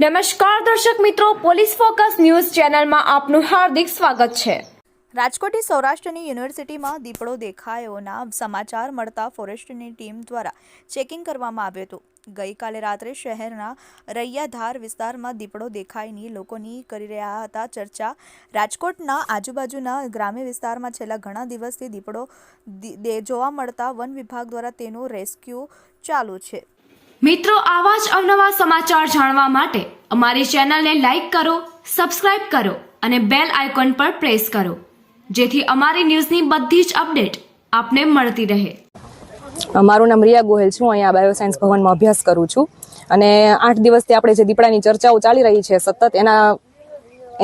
નમસ્કાર દર્શક મિત્રો, પોલીસ ફોકસ ન્યૂઝ ચેનલમાં આપનું હાર્દિક સ્વાગત છે. રાજકોટની સૌરાષ્ટ્રની યુનિવર્સિટીમાં દીપડો દેખાયોના સમાચાર મળતા ફોરેસ્ટની ટીમ દ્વારા ચેકિંગ કરવામાં આવ્યું હતું. ગઈકાલે રાત્રે શહેરના રૈયાધાર વિસ્તારમાં દીપડો દેખાયની લોકોની કરી રહ્યા હતા ચર્ચા. રાજકોટના આજુબાજુના ગ્રામ્ય વિસ્તારમાં છેલ્લા ઘણા દિવસથી દીપડો જોવા મળતા વન વિભાગ દ્વારા તેનું રેસ્ક્યુ ચાલુ છે. મિત્રો, આવા જ અવનવા સમાચાર જાણવા માટે અમારી ચેનલને લાઈક કરો, સબસ્ક્રાઇબ કરો અને બેલ આઇકોન પર પ્રેસ કરો, જેથી અમારી ન્યૂઝની બધી જ અપડેટ આપને મળતી રહે. મારું નામ રિયા ગોહેલ છું. અહીંયા બાયોસાયન્સ ભવનમાં અભ્યાસ કરું છું. અને આઠ દિવસથી આપણે જે દીપડાની ચર્ચાઓ ચાલી રહી છે, સતત એના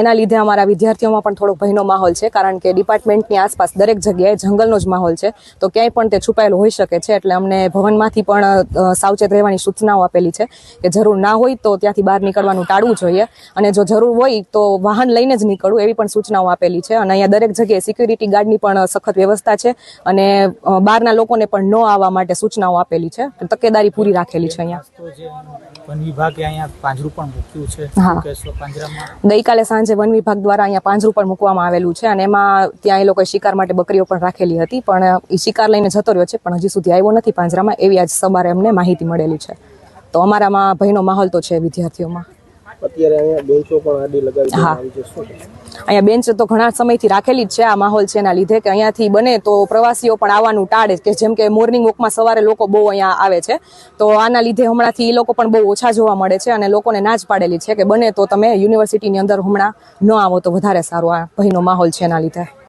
એના લીધે અમારા વિદ્યાર્થીઓમાં પણ થોડો ભયનો માહોલ છે કારણ કે ડિપાર્ટમેન્ટની આસપાસ દરેક જગ્યાએ જંગલનો જ માહોલ છે. તો ક્યાંય પણ તે છુપાયેલો હોઈ શકે છે એટલે અમને ભવનમાંથી પણ સાવચેત રહેવાની સૂચનાઓ આપેલી છે કે જરૂર ના હોય તો ત્યાંથી બહાર નીકળવાનું ટાળવું જોઈએ અને જો જરૂર હોય તો વાહન લઈને જ નીકળવું એવી પણ સૂચનાઓ આપેલી છે. અને અહીંયા દરેક જગ્યાએ સિક્યુરિટી ગાર્ડની પણ સખત વ્યવસ્થા છે અને બહારના લોકોને પણ ન આવવા માટે સૂચનાઓ આપેલી છે. તકેદારી પૂરી રાખેલી છે અહીંયા. વન વિભાગે અહીંયા પાંજરું પણ મૂક્યું છે. ગઈકાલે સાંજે વન વિભાગ દ્વારા અહીંયા પાંજરું પણ મૂકવામાં આવેલું છે અને એમાં ત્યાં એ લોકોએ શિકાર માટે બકરીઓ પણ રાખેલી હતી, પણ એ શિકાર લઈને જતો રહ્યો છે, પણ હજી સુધી આવ્યો નથી પાંજરામાં, એવી આજ સવારે અમને માહિતી મળેલી છે. તો અમારામાં ભયનો માહોલ તો છે વિદ્યાર્થીઓમાં. અત્યારે અહીંયા બેન્ચો પણ આડી લગાવી આવી છે. શું અહીંયા બેન્ચ તો ઘણા સમયથી રાખેલી જ છે આ માહોલ છે એના લીધે કે અહીંયાથી બને તો પ્રવાસીઓ પણ આવવાનું ટાળે કે જેમ કે મોર્નિંગ વોકમાં સવારે લોકો બહુ અહીંયા આવે છે. તો આના લીધે હમણાંથી એ લોકો પણ બહુ ઓછા જોવા મળે છે અને લોકોને ના જ પાડેલી છે કે બને તો તમે યુનિવર્સિટીની અંદર હમણાં ન આવો તો વધારે સારું આ ભયનો માહોલ છે એના લીધે.